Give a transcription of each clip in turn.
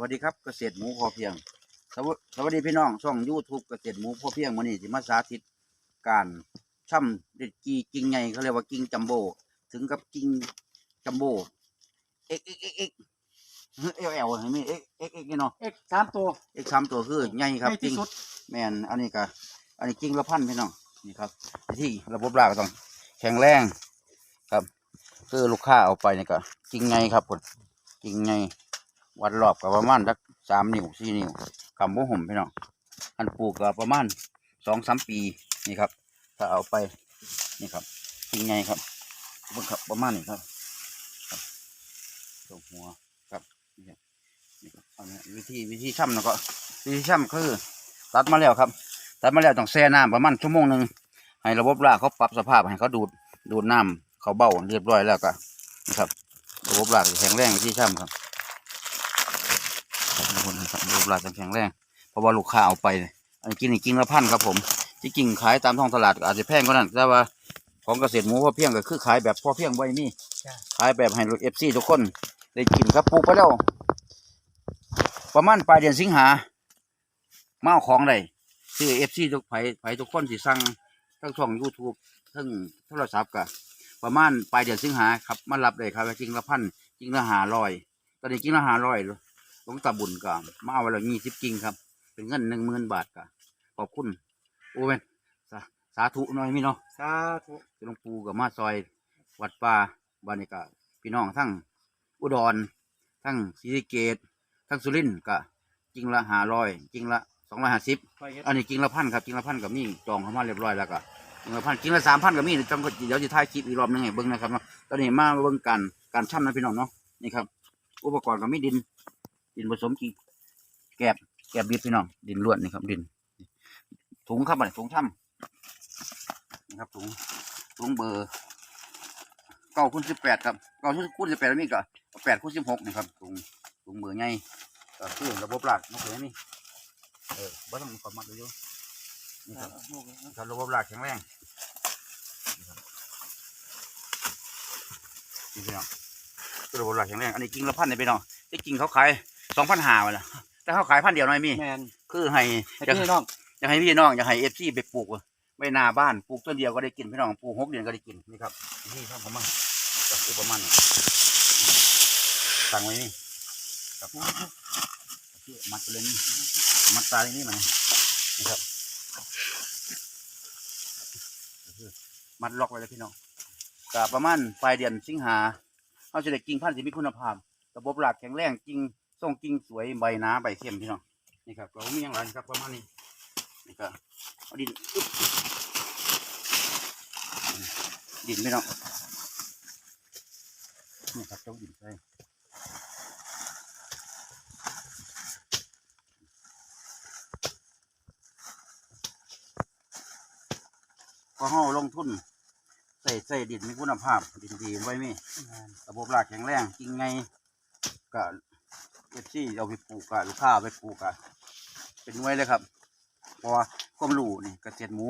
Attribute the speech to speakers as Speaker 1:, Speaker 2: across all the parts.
Speaker 1: วัสดีครับเกษตรหมูพอเพียง สวสวัสดีพี่น้องช่อง YouTube เกษตรหมูพอเพียงวันนี้สิมาสาธิตการช่ำเด็ดกีกิ่งไงเขาเรียกว่ากิ่งจัมโบ้ถึงกับกิ่งจัมโบ้เอ็กเอ็กเอ็กเอ็กเอลเอลเห็นไหมเอ็กเอ็กเอ็กนี่เนาะ
Speaker 2: เอกสามตัว
Speaker 1: เอ็กสามตัวคือใหญ่ครับ
Speaker 2: ให้
Speaker 1: กิ่
Speaker 2: ที่
Speaker 1: ง
Speaker 2: สุด
Speaker 1: แมนอันนี้ก็อันนี้กิ่งละพันพี่น้องนี่ครับที่ระบบรากก็ต้องแข็งแรงครับคือลูกค้าเอาไปนี่ก็กิ่งไงครับผมกิ่งไง วัดรอบก็ประมาณสักสามนิ้วสี่นิ้วคำว่าห่มพี่น้องอันปลูกก็ประมาณสองสามปีนี่ครับ ถ้าเอาไปนี่ครับกิ่งไงครับบิ่งคับประมาณนี้ครับครับตรงหัวครับนี่ครับอันนี้วิธีวิธีช่ำนะก็วิธีช่ำคือตัดมาแล้วครับ ตัดมาแล้วต้องแช่น้ำประมาณชั่วโมงหนึ่งให้ระบบรากเขาปรับสภาพให้เขาดูดดูดน้ำเขาเบ้าเรียบร้อยแล้วก็นะครับระบบรากแข็งแรงที่ช่ำครับ ครับทุกคนนะครับระบบรากจะแข็งแรงเพราะว่าลูกค้าเอาไปเนี่ยอันนี้กินนี่กินละพันครับผมที่กิ่งขายตามท้องตลาดก็อาจจะแพงกว่านั้นแต่ว่าของเกษตรหมูพอเพียงก็คือขายแบบพอเพียงไว้นี่ขายแบบให้ลูกเอฟซีทุกคนได้กินครับปลูกไปแล้วประมาณปลายเดือนสิงหามาเอาของได้คือเอฟซีทุกไผไผทุกคนสิสั่งทั้งช่องยูทูบทั้งโทรศัพท์ก็ประมาณปลายเดือนสิงหาครับมารับได้ครับจริงละพันจริงละหาร้อย ตอนนี้จริงละหาร้อย หลวงตาบุญก็มาเอาไว้แล้วยี่สิบจริงครับ เป็นเงินหนึ่งหมื่นบาทก็ขอบคุณโอ้เวนสาสาธุหน่อยมีเนาะ
Speaker 2: สาธุ
Speaker 1: หลวงปู่กับมาซอย วัดป่าบานิกาพี่น้องทั้งอุดร ทั้งศรีสะเกตทั้งสุรินทร์ก็จริงละหาร้อยจริงละสองร้อยห้าสิบ
Speaker 2: คอยเฮ็ด
Speaker 1: อันนี้กิ่งละพันครับกิ่งละพันกับมีจองเข้ามาเรียบร้อยแล้วก็กิ่งละพันกิ่งละสามพันกับมีจังก็เดี๋ยวจะถ่ายคลิปอีกรอบหนึงให้เบิ่งนะครับเนาะตอนนี้มาเบิ่งการการช่ำนะพี่น้องเนาะนี่ครับ อุปกรณ์ก็มีดิน ดินผสมกีแกบแกบดิบพี่น้อง ดินล้วนนี่ครับ ดิน ถุงครับอันนี้ถุงช่ำนี่ครับถุงถุงเบอร์เก้าคูณสิบแปดครับเก้าคูณสิบแปดแล้วมีก็แปดคูณสิบหกนี่ครับถุงถุงเบอร์ใหญ่ก็คือระบบหลักมันคือนี่เออบ่ต้องมีความมัดเลยอยู่นี่ครับครับระบบรากแข็งแรงนี่ครับนี่พี่น้องระบบรากแข็งแรงอันนี้กิ่งละพันเนี่ยพี่น้องที่กิ่งเขาขาย สองพันห้าวันละแต่เขาขายพันเดียวหน่อยมี
Speaker 2: แมน
Speaker 1: คือให้
Speaker 2: ให้
Speaker 1: อยาก
Speaker 2: พี่น้อง
Speaker 1: อยากให้พี่น้องอยากให้เอฟซีไปปลูกไว้หน้าบ้านปลูกต้นเดียวก็ได้กินพี่น้องปลูกหกเดือนก็ได้กินนี่ครับนี่ครับผมมากับคือประมาณนี้ตั้งไว้นี่ครับคือมัดไปเลยนี่มัดตาอย่างนี้มานี่ครับมัดล็อกไว้เลยพี่น้องก็ประมาณปลายเดือนสิงหาเขาจะได้กิ่งพันธุ์ที่มีคุณภาพ ระบบหลักแข็งแรงกิ่ง ทรงกิ่งสวยใบหนาใบเข้มพี่น้องนี่ครับเรามีอย่างไรครับประมาณนี้นี่ก็เอาดินอึ๊บดินพี่น้องนี่ครับเจ้าดินใส่พอเฮาลงทุนใส่ใส่ดินมีคุณภาพดินดีไว้มี
Speaker 2: แมน
Speaker 1: ระบบรากแข็งแรงจริงไงก็ เอฟซีเอาไปปลูกกะลูกค้าเอาไปปลูกกะเป็นไว้เลยครับ เพราะว่าความรู้นี่เกษตรหมู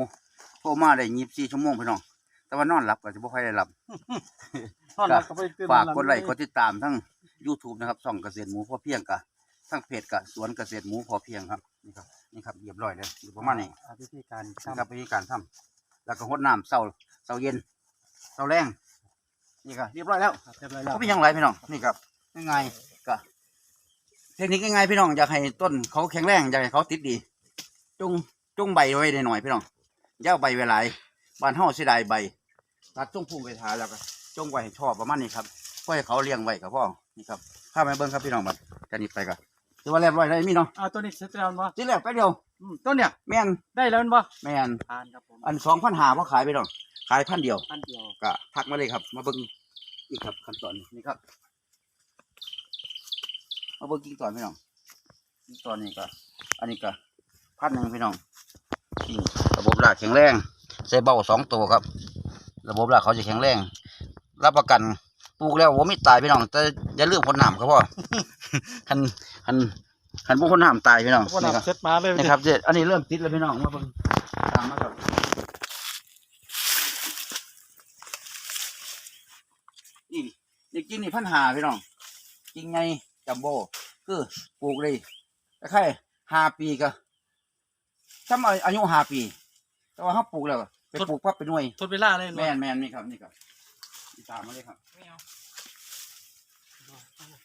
Speaker 1: โทรมาได้ยี่สิบสี่ชั่วโมงพี่น้อง แต่ว่านอนหลับก็จะไม่ค่อยได้หลับ
Speaker 2: ตอนรับก็ไปตื่น
Speaker 1: ฝากกดไลค์กดติดตามทั้ง YouTube นะครับช่องเกษตรหมูพอเพียงกะทั้งเพจกะสวนเกษตรหมูพอเพียงครับนี่ครับนี่ครับเรียบร้อยเลยอยู่ประมาณนี้
Speaker 2: อ่วิธีการ
Speaker 1: นะ
Speaker 2: ทำ
Speaker 1: ครับวิธีการทำแล้วก็หดน้ำเศร้าเศร้าเย็นเศร้าแรงนี่ครับเรียบร้อยแล้ว
Speaker 2: ครับเรียบร้อยแล้ว
Speaker 1: ก็เป็นอยังไรพี่น้องนี่ครับง่ายๆก็ เทคนิคง่ายๆพี่น้องอยากให้ต้นเขาแข็งแรงอยากให้เขาติดดีจงจงใบไว้หน่อยๆพี่น้องอย่าเอาใบไว้หลายบ้านเฮาเสียดายใบตัดจงพุ่มไปทาแล้วก็จงไว้ให้ชอบประมาณนี้ครับเพื่อให้เขาเลี้ยงไว้กับพ่อนี่ครับข้ามาเบิ้งครับพี่น้องบัดจะนี่ไปกันถือว่าเรียบร้อยได้มีเนาะ
Speaker 2: อ่าตัวนี้เสร็จแล้วบ่
Speaker 1: ทีแรกไปเดียว
Speaker 2: อืมต้นเนี่ย
Speaker 1: แม่น
Speaker 2: ได้แล้วบ่
Speaker 1: แม่น
Speaker 2: ทานครับผม
Speaker 1: อันสองพันหาพอขายไปน้องขายพันเดียว
Speaker 2: พันเดียว
Speaker 1: ก็ทักมาเลยครับ มาเบิ้งอีกครับขั้นตอนนี้ครับ มาเบิ้งกิ่งตอนพี่น้องกิ่งตอนนี้ก็อันนี้ก็พันหนึ่งพี่น้องกิ่งระบบรากแข็งแรงใส่เบ้าสองตัวครับ ระบบรากเขาจะแข็งแรง รับประกันปลูกแล้วว่าไม่ตายพี่น้องแต่อย่าลืมพ่นน้ำครับพ่อคันคันคันพวกพ่นน้ำตายพี่น้อง
Speaker 2: พวก
Speaker 1: นี่
Speaker 2: เรา
Speaker 1: ครับ
Speaker 2: เสร็จมาเลย
Speaker 1: นี่ครับเจ็ดอันนี้เริ่มติดแล้วพี่น้องมาเบิ่งตามมาครับนี่นี่กินนี่พันหาพี่น้องกินไง จัมโบ้คือปลูกเลยคล้ายๆห้าปีก็ถ้ามาอายุห้าปี แต่ว่าเขาปลูกแล้วก็ไปปลูกปั๊บเป็นหน่วย
Speaker 2: ทดเวลาเลย
Speaker 1: แม่นแม่นนี่ครับนี่ครับนี่ตามมาเลยครับ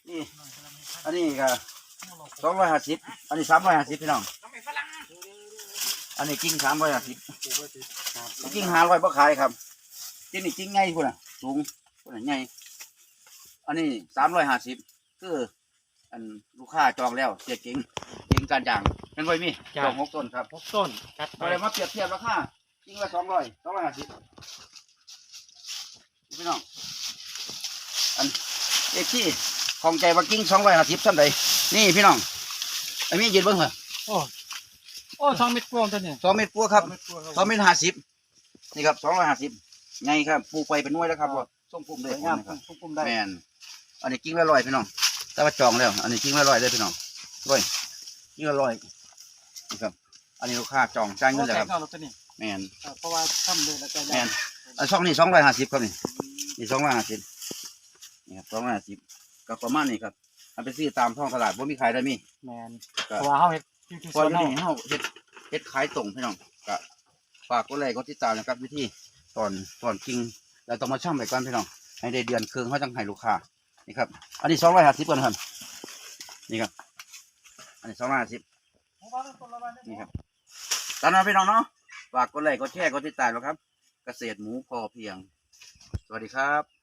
Speaker 1: นี่อันนี้ก็สองร้อยห้าสิบอันนี้สามร้อยห้าสิบพี่น้องอันนี้กิ่งสามร้อยห้าสิบกิ่งห้าร้อยบ่ขายครับกิ่งนี่กิ่งไงพุ่นน่ะสูงพุ่นน่ะไงอันนี้สามร้อยห้าสิบคือ อันลูกค้าจองแล้วเสียกิ่งกิ่งการจางเป็นไว้มีจองหกต้นครับ
Speaker 2: หกต้นจัดไป
Speaker 1: อะไรมาเปรียบเทียบราคากิ่งละสองร้อยสองร้อยห้าสิบพี่น้องอันเอกที่ของใจว่ากิ่งสองร้อยห้าสิบซ้ำใดนี่พี่น้องไอ้มียืนเบิ้งเหรอ
Speaker 2: โอ้โอ้สองเม็ดกวงตัวเนี่ย
Speaker 1: สองเมตรปัวครับ
Speaker 2: เม็ดกวง
Speaker 1: สองเมตรห้าสิบนี่ครับสองร้อยห้าสิบไงครับปลูกไปเป็นหน่วยแล้วครับว่าส่งปุ่ม
Speaker 2: ส
Speaker 1: ได้
Speaker 2: วยงาม
Speaker 1: ครับ
Speaker 2: ควบคุมได้
Speaker 1: แมนอันนี้กิ่งละร้อยพี่น้อง แต่ว่าจองแล้ว อันนี้กิ่งละร้อยเลยพี่น้องร้อยกิ่งละร้อยนี่ครับ อันนี้ลูกค้าจองจ่ายเงินแล้วครับ
Speaker 2: เข้าตัวนี้
Speaker 1: แมน
Speaker 2: เออเพราะว่าทำเลยแล้วก็
Speaker 1: แมนอันช่องนี้สองร้อยห้าสิบครับนี่นี่สองร้อยห้าสิบนี่ครับสองร้อยห้าสิบก็ประมาณนี้ครับอันไปซื้อตามท้องตลาดว่ามีขายได้มี
Speaker 2: แมน
Speaker 1: ก็
Speaker 2: เพราะว่าเขาเห็ดคิวคิว
Speaker 1: พอ
Speaker 2: สวน
Speaker 1: อยู่
Speaker 2: เนาะ
Speaker 1: นี่เฮาเฮ็ดเฮ็ดขายตรงพี่น้องก็ฝากกดไลค์กดติดตามนะครับวิธีตอนตอนจริงเราต้องมาช่ำไปก่อนพี่น้องให้ได้เดือนครึ่งเขาจังให้ลูกค้า นี่ครับ อันนี้สองร้อยห้าสิบก่อนครับ นี่ครับ อันนี้สองร้อยห้าสิบนี่ครับตอนนี้พี่น้องเนาะ ฝากกดไลค์ กดแชร์ กดติดตามแล้วครับ เกษตรหมูพอเพียง สวัสดีครับ